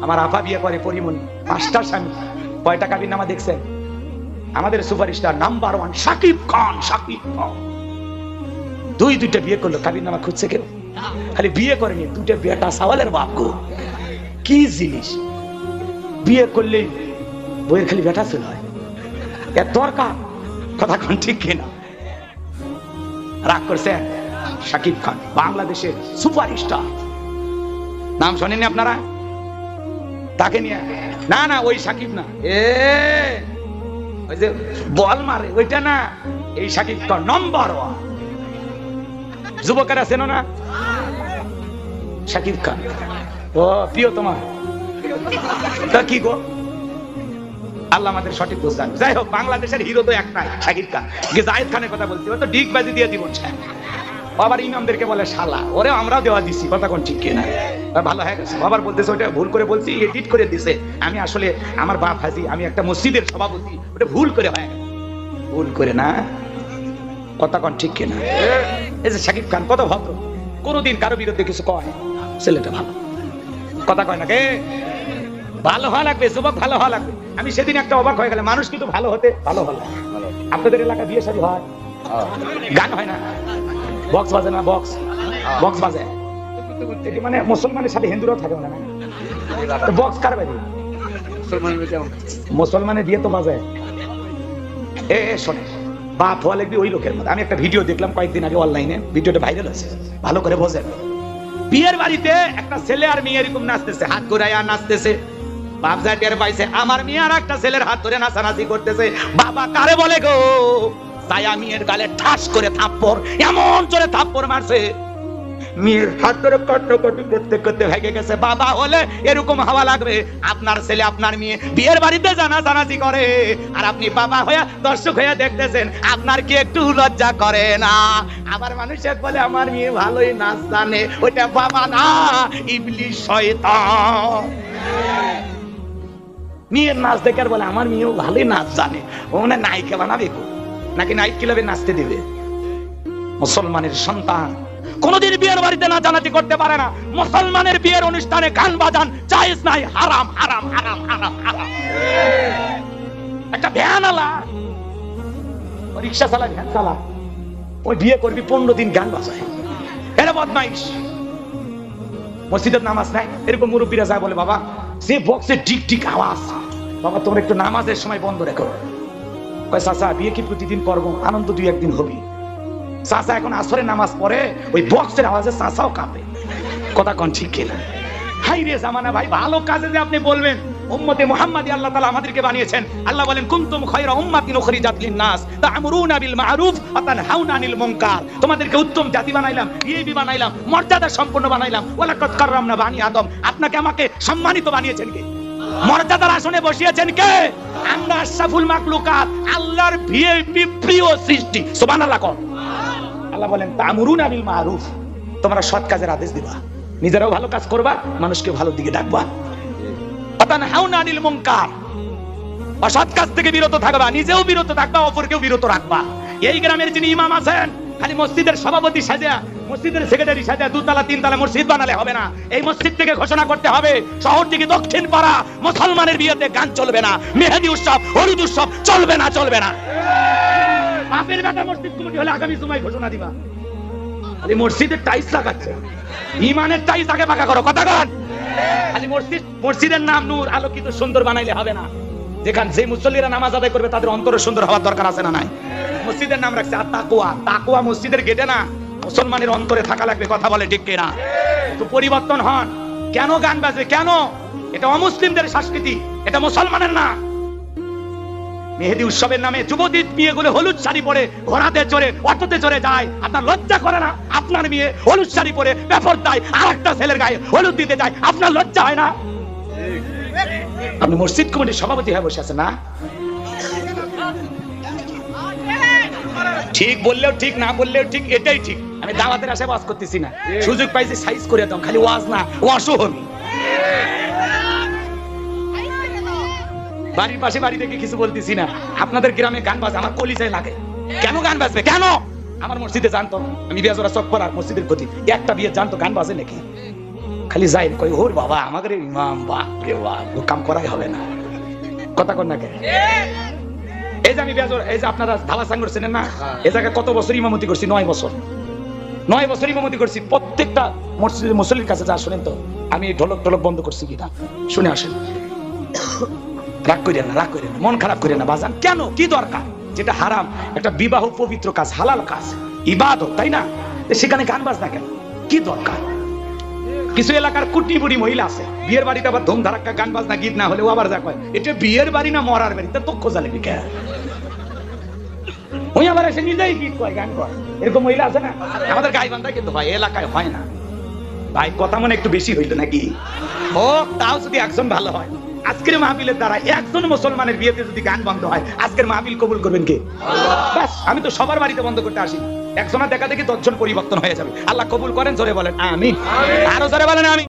আমার আফা বিয়ে করে পরিমণি। পাঁচটা স্বামী। কয়টা কাবির নামা দেখছেন? আমাদের superstar number one Shakib Khan Shakib Khan. দুই দুইটা বিয়ে করল কাবির নামা খুঁজছে কেউ খালি বিয়ে করেনি দুটো বেটা সাওয়ালের বাপ গো। কি জিনিস? বিয়ে করলেই বইয়ের খালি বেটা ছিল হয়। এর দরকার? কথা কোন ঠিক কিনা? রাগ করছেন শাকিব খান, বাংলাদেশের সুপারস্টার। নাম শোনেননি আপনারা? তাকে নিয়ে না না, ওই সাকিব না। এ, ওই যে বল মারে, ওইটা না। এই সাকিব খান নম্বর ওয়ান যুবকেরা চেনো না? শাকিব খান। ও, প্রিয় তোমার। তা কি গো? আল্লাহ আমাদের সঠিক বুঝলেন যাই হোক, বাংলাদেশের হিরো তো একটাই শাকিব খান। যে জাহিদ খানের কথা বলছি, ও তো ডিগ বাজি দিয়ে জীবন আবার ইমামদেরকে বলে শালা ওরে আমরাও দেওয়া দিছি কথা কোন ঠিক কিনা? ভালো হয়ে গেছে আবার বলতেছে ওটা ভুল করে বলছি এডিট করে দিছে। আমি আসলে আমার বাপ হাজি আমি একটা মসজিদের সভাপতি ওটা ভুল করে হয়ে ভুল করে না? কথা কোন ঠিক কিনা? এই যে শাকিব খান কত ভদ্র। কোনোদিন কারও বিরুদ্ধে কিছু কয় ছেলেটা ভালো। কথা কয় না কে? ভালো হওয়া লাগবে যুবক ভালো হওয়া লাগবে। আমি সেদিন একটা অবাক হয়ে গেলাম মানুষ কিন্তু ভালো হতে ভালো হলো আপনাদের এলাকা বিয়ে শাদী হয়? গান হয় না? বক্স বাজে না বক্স। বক্স বাজে। মানে মুসলমানের সাথে হিন্দুরাও থাকে মনে বক্স কার বাজে? মুসলমানের বিয়ে তো বাজে। এ এ, শোনে বাপ হওয়া লাগবে ওই লোকের মধ্যে আমি একটা ভিডিও দেখলাম কয়েকদিন আগে অনলাইনে ভিডিওটা ভাইরাল হয়েছে। ভালো করে বোঝেন। বিয়ের বাড়িতে একটা ছেলে আর মেয়ে এরকম নাচতেছে হাত ঘুরাইয়া নাচতেছে। বাপ যা টের পাইছে আমার মেয়ে আর একটা ছেলের হাত ধরে নাচানাচি করতেছে। বাবা কারে বলে গো? তাই আমি এর গালে ঠাস করে থাপ্পড়, এমন জোরে থাপ্পড় মারছে। হাত ধরে করতে করতে ভেঙে গেছে। বাবা হলে এরকম হাওয়া লাগবে। আপনার ছেলে, আপনার মেয়ে বিয়ের বাড়িতে জানা জানাজি করে। আর আপনি বাবা হয়ে দর্শক হয়ে দেখতেছেন, আপনার কি একটু লজ্জা করে না? আবার মানুষের বলে, আমার মেয়ে ভালোই নাচ জানে। ওইটা বাবা না, ইবলিশ শয়তান। মেয়ের নাচ দেখে বলে, আমার মেয়েও ভালোই নাচ জানে। ও মানে নায়িকা বানাবে। নাকি নাইট ক্লাবে নাচতে দেবে। মুসলমানের সন্তান কোনদিন বিয়ের বাড়িতে না জানাতি করতে পারে না। মুসলমানের বিয়ের অনুষ্ঠানে গান বাজান জায়েজ নাই, হারাম হারাম হারাম হারাম হারাম। একটা ভ্যান আলা রিক্সা চালায়, ভ্যান চালা ওই বিয়ে করবি, পনেরো দিন গান বাজায়। এরা বদমাইশ। মসজিদের নামাজ নাই? এরকম মুরব্বীরা যায় বলে, বাবা, যে বক্সে টিক টিক আওয়াজ, বাবা, তোমরা একটু নামাজের সময় বন্ধ রেখো। কয়, চাচা, বিয়ে কি প্রতিদিন আনন্দ দুই একদিন হবি। চাচা, এখন আসরে নামাজ পড়ে, ওই বক্সের আওয়াজে চাচাও কাঁপে। কথা কন ঠিক কিনা? হাই রে জামানা ভাই, ভালো কাজে যে আপনি বলবেন। উম্মতে আল্লাহ আমাদেরকে বানিয়েছেন। আল্লাহ বলেন, কুনতুম খায়রা উম্মাতিন উখরিজাত লিন-নাস, তা'মুরুনা বিল ওয়া আনিল তোমাদেরকে উত্তম জাতি বানাইলাম ইয়েবি বানাইলাম, মর্যাদা সম্পন্ন বানাইলাম। ওয়ালা কদ কাররামনা বানি আদম, আপনাকে আমাকে সম্মানিত বানিয়েছেন কে? মর্যাদার আসনে বসিয়েছেন কে? আমরা আশরাফুল মাখলুকাত, আল্লাহর ভিআইপি প্রিয় সৃষ্টি। সুবহানাল্লাহ কোন আল্লাহ বলেন, তামুরুন আবিল মারুফ। তোমরা সৎ কাজের আদেশ দিবা। নিজেরাও ভালো কাজ করবা, মানুষকে ভালো দিকে ডাকবা। অতান হাউন আনিল মুনকার। অসৎ কাজ থেকে বিরত থাকবা, নিজেও বিরত থাকবা, অপরকেও বিরত রাখবা। এই গ্রামের যিনি ইমাম আছেন, খালি মসজিদের সভাপতি সাজা মসজিদের সেক্রেটারি সাজা দুতলা, তিনতলা মসজিদ বানালে হবে না। এই মসজিদ থেকে ঘোষণা করতে হবে শহর থেকে দক্ষিণ পাড়া মুসলমানের বিয়েতে গান চলবে না, মেহেদি উৎসব, হলুদ উৎসব চলবে না চলবে না। বাপের বেটা মসজিদ কমিটি হলে আগামী ঘোষণা দিবা। খালি মসজিদের লাগাচ্ছে। ইমানের আগে পাকা করো, কথা কন। খালি মসজিদ, মসজিদের নাম নূর, আলোকিত সুন্দর বানাইলে হবে না। যেখানে যে মুসল্লিরা নামাজ আদায় করবে, তাদের অন্তরে সুন্দর হওয়ার দরকার আছে না নাই? মসজিদের নাম রাখছে আর তাকুয়া তাকুয়া মসজিদের গেটে না। মুসলমানের অন্তরে থাকা লাগবে, কথা বলে ঠিক কিনা? তো পরিবর্তন হন। কেন গান বাজে কেন? এটা অমুসলিমদের সংস্কৃতি, এটা মুসলমানের না। মেহেদি উৎসবের নামে যুবতী বিয়ে গুলো হলুদ শাড়ি পরে ঘোড়াতে চড়ে, অটোতে চড়ে যায়। আপনার লজ্জা করে না? আপনার মেয়ে হলুদ শাড়ি পরে ব্যাপার দেয় আর একটা ছেলের গায়ে হলুদ দিতে যায়। আপনার লজ্জা হয় না? আপনি মসজিদ কমিটির সভাপতি হয়ে বসে আছেন, না? ঠিক বললেও ঠিক না বললেও ঠিক এটাই ঠিক। আমি দাওয়াতের আশায় ওয়াজ করতেছি না। সুযোগ পাইছি সাইজ করে দাও খালি ওয়াজ না ওয়াশও হবি বাড়ির পাশে বাড়ি থেকে কিছু বলতেছি না। আপনাদের গ্রামে গান বাজে আমার কলিজায় লাগে। কেন গান বাজবে? কেন? আমার মসজিদে জানতো আমি বিয়াজরা চক পাড়ার মসজিদের গতি একটা বিয়ে জানতো গান বাজে নাকি? খালি যাই কই ওর বাবা আমাদের ইমাম বাপ রে বাপ কাম করাই হবে না। কথা কর না কে এই যে আমি বেজর এই যে আপনারা ধাবা সাঙ্গর ছিলেন না? এই জায়গায় কত বছর ইমামতি করছি? নয় বছর। নয় বছর ইমামতি করছি। প্রত্যেকটা মসজিদ মুসল্লির কাছে যা শুনেন তো, আমি ঢোলক ঢোলক বন্ধ করছি কিনা? শুনে আসেন। রাগ করেন না, রাগ করেন না, মন খারাপ করেন না, বাজান। কেন? কি দরকার? যেটা হারাম, একটা বিবাহ পবিত্র কাজ, হালাল কাজ, ইবাদত, তাই না? সেখানে গান বাজনা কেন? কি দরকার? কিছু এলাকার কুটি বুড়ি মহিলা আছে, বিয়ের বাড়িতে আবার ধুম ধারাক্কা গান বাজনা, গীত না হলে ও আবার যা কয়, এটা বিয়ের বাড়ি না মরার বাড়ি? তা তক্ষ জালে বিকে আবার এসে নিজেই গীত কয় গান কয় এরকম মহিলা আছে না? আমাদের গাইবান্ধা কিন্তু হয় এলাকায় হয় না। ভাই, কথা মনে একটু বেশি হইল নাকি? ও তাও যদি একজন ভালো হয়। আজকের মাহবিলের দ্বারা একজন মুসলমানের বিয়েতে যদি গান বন্ধ হয়, আজকের মাহবিল কবুল করবেন কে? ব্যাস, আমি তো সবার বাড়িতে বন্ধ করতে আসি। একজনের দেখা দেখি দশজন পরিবর্তন হয়ে যাবে। আল্লাহ কবুল করেন, জোরে বলেন আমি আরও জোরে বলেন আমি